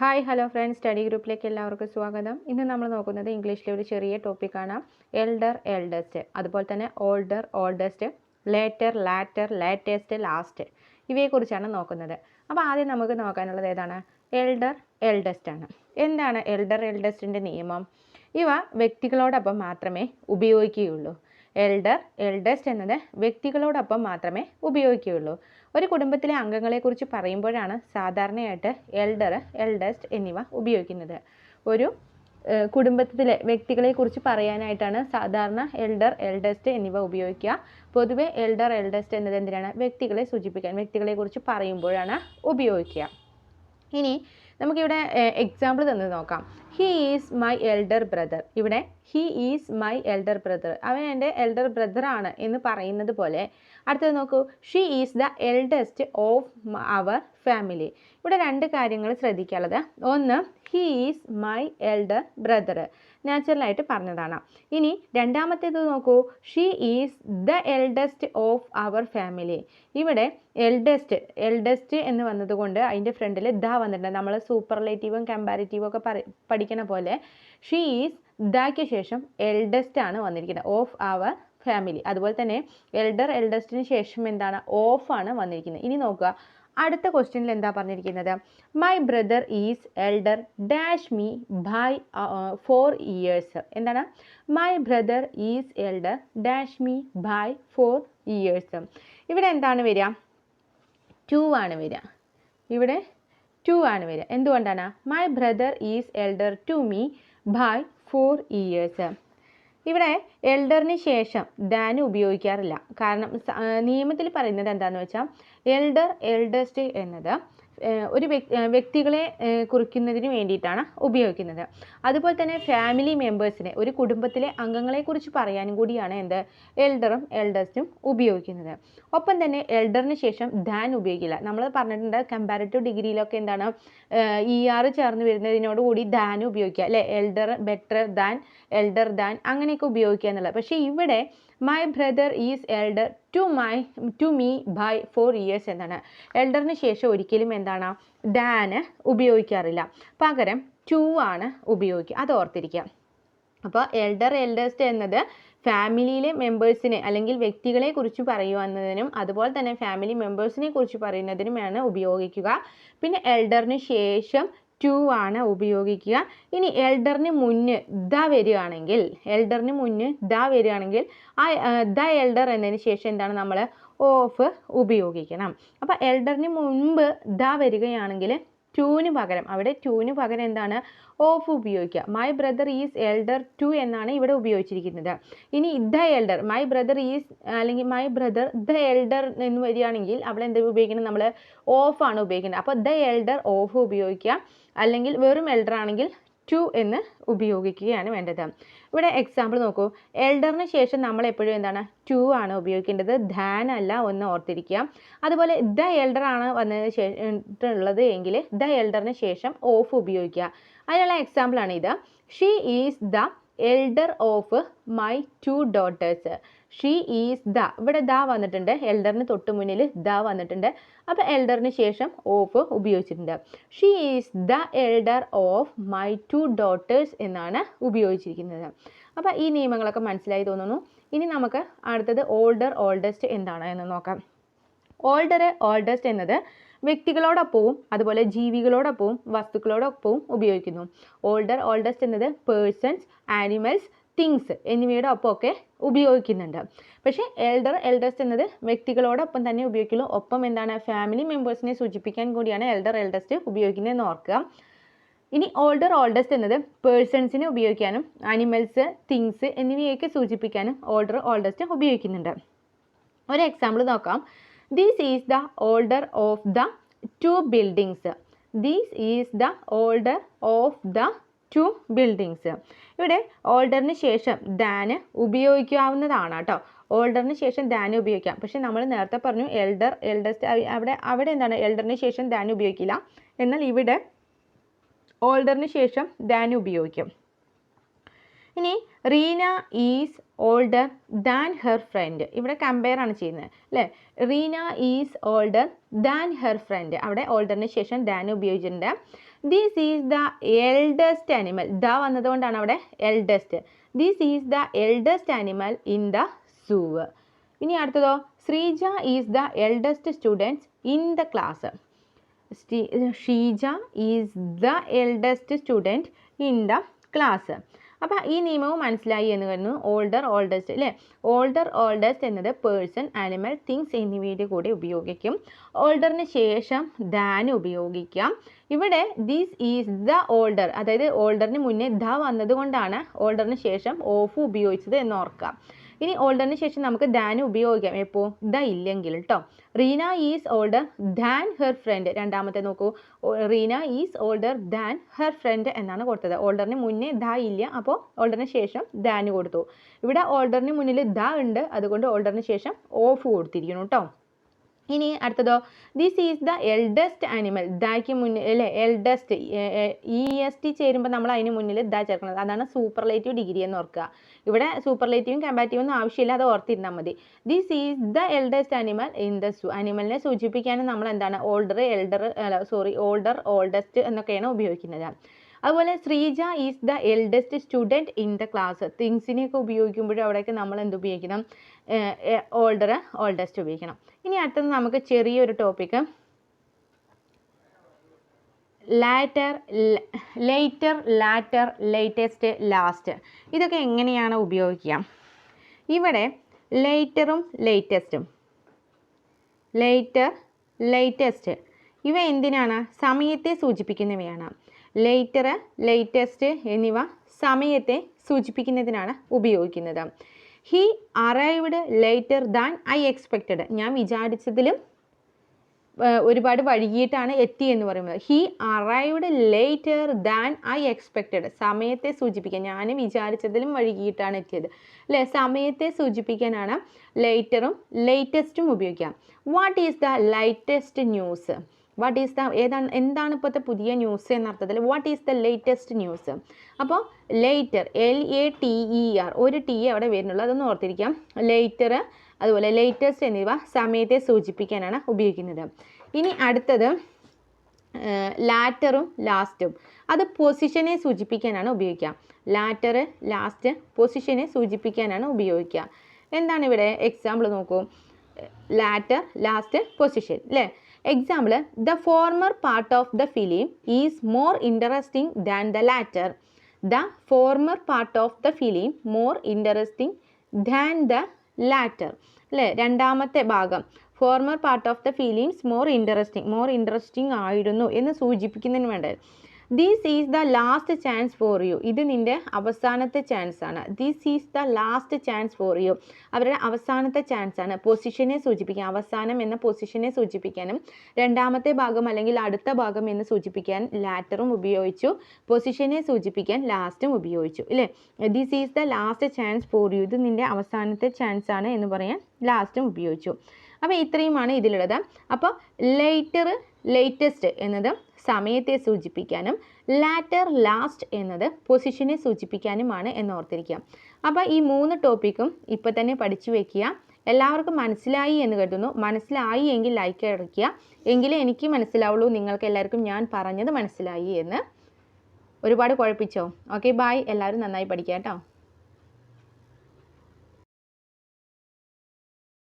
Hi hello friends. Study ഗ്രൂപ്പിലേക്ക് എല്ലാവർക്കും സ്വാഗതം. ഇന്ന് നമ്മൾ നോക്കുന്നത് ഇംഗ്ലീഷിലെ ഒരു ചെറിയ ടോപ്പിക്കാണ് എൽഡർ എൽഡസ്റ്റ് അതുപോലെ തന്നെ older oldest later latter latest last ഇവയെക്കുറിച്ചാണ് നോക്കുന്നത്. അപ്പോൾ ആദ്യം നമുക്ക് നോക്കാനുള്ളത് ഏതാണ്? എൽഡർ എൽഡസ്റ്റ് ആണ്. എന്താണ് എൽഡർ എൽഡസ്റ്റിന്റെ നിയമം? ഇവ വ്യക്തികളോടൊപ്പം മാത്രമേ ഉപയോഗിക്കുകയുള്ളൂ. എൽഡർ എൽഡസ്റ്റ് എന്നത് വ്യക്തികളോടൊപ്പം മാത്രമേ ഉപയോഗിക്കുകയുള്ളൂ. ഒരു കുടുംബത്തിലെ അംഗങ്ങളെക്കുറിച്ച് പറയുമ്പോഴാണ് സാധാരണയായിട്ട് എൽഡർ എൽഡസ്റ്റ് എന്നിവ ഉപയോഗിക്കുന്നത്. ഒരു കുടുംബത്തിലെ വ്യക്തികളെക്കുറിച്ച് പറയാനായിട്ടാണ് സാധാരണ എൽഡർ എൽഡസ്റ്റ് എന്നിവ ഉപയോഗിക്കുക. പൊതുവെ എൽഡർ എൽഡസ്റ്റ് എന്നത് എന്തിനാണ്? വ്യക്തികളെ സൂചിപ്പിക്കാൻ വ്യക്തികളെക്കുറിച്ച് പറയുമ്പോഴാണ് ഉപയോഗിക്കുക. ഇനി നമുക്കിവിടെ എക്സാമ്പിൾ തന്ന് നോക്കാം. He is my elder brother ഇവിടെ he is my elder brother അവൻ എന്റെ എൽഡർ ബ്രദറാണ് എന്ന് പറയുന്നത് പോലെ അടുത്തത് നോക്കൂ. She is the eldest of our family ഇവിടെ രണ്ട് കാര്യങ്ങൾ ശ്രദ്ധിക്കാനുള്ളത്. ഒന്ന് he is my elder brother നാച്ചുറലായിട്ട് പറഞ്ഞതാണ്. ഇനി രണ്ടാമത്തേത് നോക്കൂ. She is the eldest of our family ഇവിടെ എൽഡസ്റ്റ് എൽഡസ്റ്റ് എന്ന് വന്നതുകൊണ്ട് അതിന്റെ ഫ്രണ്ടിൽ ദ വന്നിട്ടുണ്ട്. നമ്മൾ സൂപ്പർലേറ്റീവും കമ്പാരിറ്റീവും ഒക്കെ പഠിക്കണ പോലെ ഷീ ഈസ് ദയ്ക്ക് ശേഷം എൽഡസ്റ്റ് ആണ് വന്നിരിക്കുന്നത്. ഓഫ് അവർ ഫാമിലി അതുപോലെ തന്നെ എൽഡർ എൽഡസ്റ്റിന് ശേഷം എന്താണ്? ഓഫ് ആണ് വന്നിരിക്കുന്നത്. ഇനി നോക്കുക. അടുത്ത ക്വസ്റ്റ്യനിൽ എന്താ പറഞ്ഞിരിക്കുന്നത്? My brother is elder dash me by four years എന്താണ്? My brother is elder dash me by four years ഇവിടെ എന്താണ് വരിക? ടു ആണ് വരിക. ഇവിടെ ടു ആണ് വരിക. എന്തുകൊണ്ടാണ്? My brother is elder to me by four years ഇവിടെ എൽഡറിന് ശേഷം ദാൻ ഉപയോഗിക്കാറില്ല. കാരണം നിയമത്തിൽ പറയുന്നത് എന്താണെന്ന് വെച്ചാൽ എൽഡർ എൽഡസ്റ്റ് എന്നത് ഒരു വ്യക്തികളെ കുറിക്കുന്നതിന് വേണ്ടിയിട്ടാണ് ഉപയോഗിക്കുന്നത്. അതുപോലെ തന്നെ ഫാമിലി മെമ്പേഴ്സിനെ ഒരു കുടുംബത്തിലെ അംഗങ്ങളെ കുറിച്ച് പറയാനും കൂടിയാണ് എന്ത്? എൽഡറും എൽഡസ്റ്റും ഉപയോഗിക്കുന്നത്. ഒപ്പം തന്നെ എൽഡറിന് ശേഷം ദാൻ ഉപയോഗിക്കില്ല. നമ്മൾ പറഞ്ഞിട്ടുണ്ട് കമ്പാരിറ്റീവ് ഡിഗ്രിയിലൊക്കെ എന്താണ്? ഇ ആർ ചേർന്ന് വരുന്നതിനോട് കൂടി ദാൻ ഉപയോഗിക്കുക. അല്ലേ? Elder better than elder than അങ്ങനെയൊക്കെ ഉപയോഗിക്കുക എന്നുള്ളത്. പക്ഷേ ഇവിടെ my brother is elder to my to me by four years എന്നാണ്. എൽഡറിന് ശേഷം ഒരിക്കലും എന്താണ്? ഡാന് ഉപയോഗിക്കാറില്ല. പകരം ടു ആണ് ഉപയോഗിക്കുക. അത് ഓർത്തിരിക്കുക. അപ്പോൾ എൽഡർ എൽഡേഴ്സ് എന്നത് ഫാമിലിയിലെ മെമ്പേഴ്സിനെ അല്ലെങ്കിൽ വ്യക്തികളെ കുറിച്ച് പറയുന്നതിനും അതുപോലെ തന്നെ ഫാമിലി മെമ്പേഴ്സിനെ കുറിച്ച് പറയുന്നതിനുമാണ് ഉപയോഗിക്കുക. പിന്നെ എൽഡറിന് ശേഷം ടു ആണ് ഉപയോഗിക്കുക. ഇനി എൽഡറിന് മുന്ന് ദ വരികയാണെങ്കിൽ എൽഡറിന് മുന്ന് ദ വരികയാണെങ്കിൽ ആ ദ എൽഡർ എന്നതിന് ശേഷം എന്താണ് നമ്മൾ ഓഫ് ഉപയോഗിക്കണം. അപ്പോൾ എൽഡറിന് മുൻപ് ദ വരികയാണെങ്കിൽ ടുവിന് പകരം അവിടെ ടുവിന് പകരം എന്താണ് ഓഫ് ഉപയോഗിക്കുക. My brother is elder to എന്നാണ് ഇവിടെ ഉപയോഗിച്ചിരിക്കുന്നത്. ഇനി the elder my brother is അല്ലെങ്കിൽ മൈ ബ്രദർ ദ എൽഡർ എന്ന് വരികയാണെങ്കിൽ അവിടെ എന്താ ഉപയോഗിക്കുന്നത് നമ്മൾ ഓഫ് ആണ് ഉപയോഗിക്കുന്നത്. അപ്പോൾ ദ എൽഡർ ഓഫ് ഉപയോഗിക്കുക. അല്ലെങ്കിൽ വെറും എൽഡർ ആണെങ്കിൽ ടു എന്ന് ഉപയോഗിക്കുകയാണ് വേണ്ടത്. ഇവിടെ എക്സാമ്പിൾ നോക്കൂ. എൽഡറിന് ശേഷം നമ്മൾ എപ്പോഴും എന്താണ്? ടു ആണ് ഉപയോഗിക്കേണ്ടത്. ധാൻ അല്ല ഒന്ന് ഓർത്തിരിക്കുക. അതുപോലെ ദ എൽഡർ ആണ് വന്നതിന് ശേഷം എങ്കിൽ ദ എൽഡറിന് ശേഷം ഓഫ് ഉപയോഗിക്കുക. അതിനുള്ള എക്സാമ്പിളാണ് ഇത്. She is the elder of my two daughters she is the ഇവിടെ ദ വന്നിട്ടുണ്ട്. എൽഡറിന് തൊട്ട് മുന്നിൽ ദ വന്നിട്ടുണ്ട്. അപ്പോൾ എൽഡറിന് ശേഷം ഓഫ് ഉപയോഗിച്ചിട്ടുണ്ട്. She is the elder of my two daughters എന്നാണ് ഉപയോഗിച്ചിരിക്കുന്നത്. അപ്പോൾ ഈ നിയമങ്ങളൊക്കെ മനസ്സിലായി തോന്നുന്നു. ഇനി നമുക്ക് അടുത്തത് ഓൾഡർ ഓൾഡസ്റ്റ് എന്താണ് എന്ന് നോക്കാം. ഓൾഡർ ഓൾഡസ്റ്റ് എന്നത് വ്യക്തികളോടൊപ്പവും അതുപോലെ ജീവികളോടൊപ്പവും വസ്തുക്കളോടൊപ്പവും ഉപയോഗിക്കുന്നു. ഓൾഡർ ഓൾഡസ്റ്റ് എന്നത് പേഴ്സൺസ് ആനിമൽസ് തിങ്സ് എന്നിവയുടെ ഒപ്പമൊക്കെ ഉപയോഗിക്കുന്നുണ്ട്. പക്ഷേ എൽഡർ എൽഡസ്റ്റ് എന്നത് വ്യക്തികളോടൊപ്പം തന്നെ ഉപയോഗിക്കുന്നു ഒപ്പം എന്താണ്? ഫാമിലി മെമ്പേഴ്സിനെ സൂചിപ്പിക്കാൻ കൂടിയാണ് എൽഡർ എൽഡസ്റ്റ് ഉപയോഗിക്കുന്നതെന്ന് ഓർക്കുക. ഇനി ഓൾഡർ ഓൾഡസ്റ്റ് എന്നത് പേഴ്സൺസിനെ ഉപയോഗിക്കാനും ആനിമൽസ് തിങ്സ് എന്നിവയൊക്കെ സൂചിപ്പിക്കാനും ഓൾഡർ ഓൾഡസ്റ്റ് ഉപയോഗിക്കുന്നുണ്ട്. ഒരു എക്സാമ്പിൾ നോക്കാം. These is the older of the two buildings these is the older of the two buildings ഇവിടെ ഓൾഡറിന് ശേഷം ദാന് ഉപയോഗിക്കാവുന്നതാണ് കേട്ടോ. ഓൾഡറിന് ശേഷം ദാന് ഉപയോഗിക്കാം. പക്ഷെ നമ്മൾ നേരത്തെ പറഞ്ഞു എൽഡർ എൽഡസ്റ്റ് അവിടെ അവിടെ എന്താണ്? എൽഡറിന് ശേഷം ദാൻ ഉപയോഗിക്കില്ല. എന്നാൽ ഇവിടെ ഓൾഡറിന് ശേഷം ദാൻ ഉപയോഗിക്കും. ഇനി Reena is older than her friend. ഇവിടെ കമ്പയർ ആണ് ചെയ്യുന്നത് അല്ലേ? Reena is older than her friend. അവിടെ ഓൾഡറിന് ശേഷം ദാൻ ഉപയോഗിച്ചിട്ടുണ്ട്. This is the eldest animal the വന്നതുകൊണ്ടാണ് അവിടെ eldest this is the eldest animal in the zoo ഇനി അടുത്തതോ? Sreeja is the eldest students in the class Sheeja is the eldest student in the class അപ്പോൾ ഈ നിയമവും മനസ്സിലായി എന്ന് കരുതുന്നു older oldest അല്ലേ ഓൾഡർ ഓൾഡസ്റ്റ് എന്നത് പേഴ്സൺ ആനിമൽ തിങ്സ് എന്നിവയുടെ കൂടെ ഉപയോഗിക്കും. ഓൾഡറിന് ശേഷം ദാൻ ഉപയോഗിക്കാം. ഇവിടെ ദിസ് ഈസ് ദ ഓൾഡർ അതായത് ഓൾഡറിന് മുന്നേ ദ വന്നതുകൊണ്ടാണ് ഓൾഡറിന് ശേഷം ഓഫ് ഉപയോഗിച്ചത് എന്ന് ഓർക്കാം ഇനി ഓൾഡറിന് ശേഷം നമുക്ക് ദാൻ ഉപയോഗിക്കാം. എപ്പോൾ ദ ഇല്ലെങ്കിൽ കേട്ടോ Reena is older than her friend. രണ്ടാമത്തെ നോക്കൂ. Reena is older than her friend എന്നാണ് കൊടുത്തത്. ഓൾഡറിന് മുന്നേ ദ ഇല്ല. അപ്പോൾ ഓൾഡറിന് ശേഷം ദാന് കൊടുത്തു. ഇവിടെ ഓൾഡറിന് മുന്നിൽ ദ ഉണ്ട്. അതുകൊണ്ട് ഓൾഡറിന് ശേഷം ഓഫ് കൊടുത്തിരിക്കുന്നു കേട്ടോ ഇനി അടുത്തതോ? This is the eldest animal ദായ്ക്ക് മുന്നിൽ അല്ലേ? എൽഡസ്റ്റ് ഇ എസ് ടി ചേരുമ്പോൾ നമ്മൾ അതിന് മുന്നിൽ ദ ചേർക്കുന്നത്. അതാണ് സൂപ്പർലേറ്റീവ് ഡിഗ്രി എന്ന് ഓർക്കുക. ഇവിടെ സൂപ്പർലേറ്റീവും കമ്പാറ്റീവും ഒന്നും ആവശ്യമില്ല അത് ഓർത്തിരുന്നാൽ മതി. This is the eldest animal in the zoo ആനിമലിനെ സൂചിപ്പിക്കാനും നമ്മൾ എന്താണ്? Older elder sorry older oldest എന്നൊക്കെയാണ് ഉപയോഗിക്കുന്നത്. അതുപോലെ Sreeja is the eldest student in the class തിങ്സിനെയൊക്കെ ഉപയോഗിക്കുമ്പോഴും അവിടെയൊക്കെ നമ്മൾ എന്ത് ഉപയോഗിക്കണം? ഓൾഡർ ഓൾഡസ്റ്റ് ഉപയോഗിക്കണം. ഇനി അടുത്തത് നമുക്ക് ചെറിയൊരു topic latter later latter latest last ഇതൊക്കെ എങ്ങനെയാണ് ഉപയോഗിക്കുക? ഇവിടെ ലേറ്ററും ലേറ്റസ്റ്റും ലേറ്റർ ലേറ്റസ്റ്റ് ഇവ എന്തിനാണ്? സമയത്തെ സൂചിപ്പിക്കുന്നവയാണ്. ലേറ്റർ ലേറ്റസ്റ്റ് എന്നിവ സമയത്തെ സൂചിപ്പിക്കുന്നതിനാണ് ഉപയോഗിക്കുന്നത്. He arrived later than I expected ഞാൻ വിചാരിച്ചതിലും ഒരുപാട് വൈകിയിട്ടാണ് എത്തി എന്ന് പറയുന്നത്. He arrived later than I expected സമയത്തെ സൂചിപ്പിക്കാൻ ഞാൻ വിചാരിച്ചതിലും വൈകിയിട്ടാണ് എത്തിയത്. അല്ലേ? സമയത്തെ സൂചിപ്പിക്കാനാണ് ലേറ്ററും ലേറ്റസ്റ്റും ഉപയോഗിക്കാം. What is the latest news what is the ഏതാണ് എന്താണ് ഇപ്പോഴത്തെ പുതിയ ന്യൂസ് എന്ന അർത്ഥത്തിൽ what is the latest news അപ്പോൾ later L A T E R ഒരു ടി അവിടെ വരുന്നുള്ളൂ. അതൊന്ന് ഓർത്തിരിക്കാം. ലേറ്റർ അതുപോലെ ലേറ്റസ്റ്റ് എന്നിവ സമയത്തെ സൂചിപ്പിക്കാനാണ് ഉപയോഗിക്കുന്നത്. ഇനി അടുത്തത് ലാറ്ററും ലാസ്റ്റും അത് പൊസിഷനെ സൂചിപ്പിക്കാനാണ് ഉപയോഗിക്കുക. ലാറ്റർ ലാസ്റ്റ് പൊസിഷനെ സൂചിപ്പിക്കാനാണ് ഉപയോഗിക്കുക. എന്താണ് ഇവിടെ എക്സാമ്പിൾ നോക്കൂ. ലാറ്റർ ലാസ്റ്റ് പൊസിഷൻ അല്ലേ example the former part of the film is more interesting than the latter the former part of the film more interesting than the latter അല്ലേ രണ്ടാമത്തെ ഭാഗം. Former part of the films more interesting more interesting ആയിരുന്നു എന്ന് സൂചിപ്പിക്കുന്നതിന് വേണ്ടത്. This is the last chance for you ഇത് നിന്റെ അവസാനത്തെ ചാൻസ് ആണ്. This is the last chance for you അവരുടെ അവസാനത്തെ ചാൻസ് ആണ്. പൊസിഷനെ സൂചിപ്പിക്കാൻ അവസാനം എന്ന പൊസിഷനെ സൂചിപ്പിക്കാനും രണ്ടാമത്തെ ഭാഗം അല്ലെങ്കിൽ അടുത്ത ഭാഗം എന്ന് സൂചിപ്പിക്കാൻ ലാറ്ററും ഉപയോഗിച്ചു. പൊസിഷനെ സൂചിപ്പിക്കാൻ ലാസ്റ്റും ഉപയോഗിച്ചു. ഇല്ലേ? This is the last chance for you ഇത് നിന്റെ അവസാനത്തെ ചാൻസ് ആണ് എന്ന് പറയാൻ ലാസ്റ്റും ഉപയോഗിച്ചു. അപ്പോൾ ഇത്രയുമാണ് ഇതിലുള്ളത്. അപ്പോൾ ലേറ്റർ ലേറ്റസ്റ്റ് എന്നത് സമയത്തെ സൂചിപ്പിക്കാനും ലാറ്റർ ലാസ്റ്റ് എന്നത് പൊസിഷനെ സൂചിപ്പിക്കാനുമാണ് എന്ന് ഓർത്തിരിക്കുക അപ്പോൾ ഈ മൂന്ന് ടോപ്പിക്കും ഇപ്പോൾ തന്നെ പഠിച്ചു വെക്കുക. എല്ലാവർക്കും മനസ്സിലായി എന്ന് കരുതുന്നു. മനസ്സിലായി എങ്കിൽ ലൈക്ക് അടയ്ക്കുക എങ്കിലേ എനിക്ക് മനസ്സിലാവുള്ളൂ. നിങ്ങൾക്ക് എല്ലാവർക്കും ഞാൻ പറഞ്ഞത് മനസ്സിലായി എന്ന്. ഒരുപാട് കുഴപ്പിച്ചോ? ഓക്കെ ബായ് എല്ലാവരും നന്നായി പഠിക്കാം കേട്ടോ.